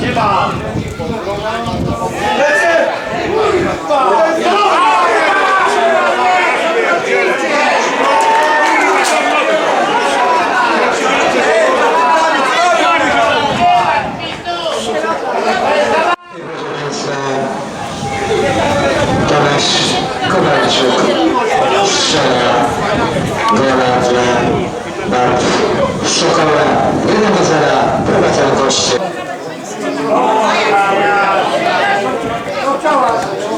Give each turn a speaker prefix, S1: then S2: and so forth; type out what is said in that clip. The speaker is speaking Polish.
S1: Nie ma!
S2: Cała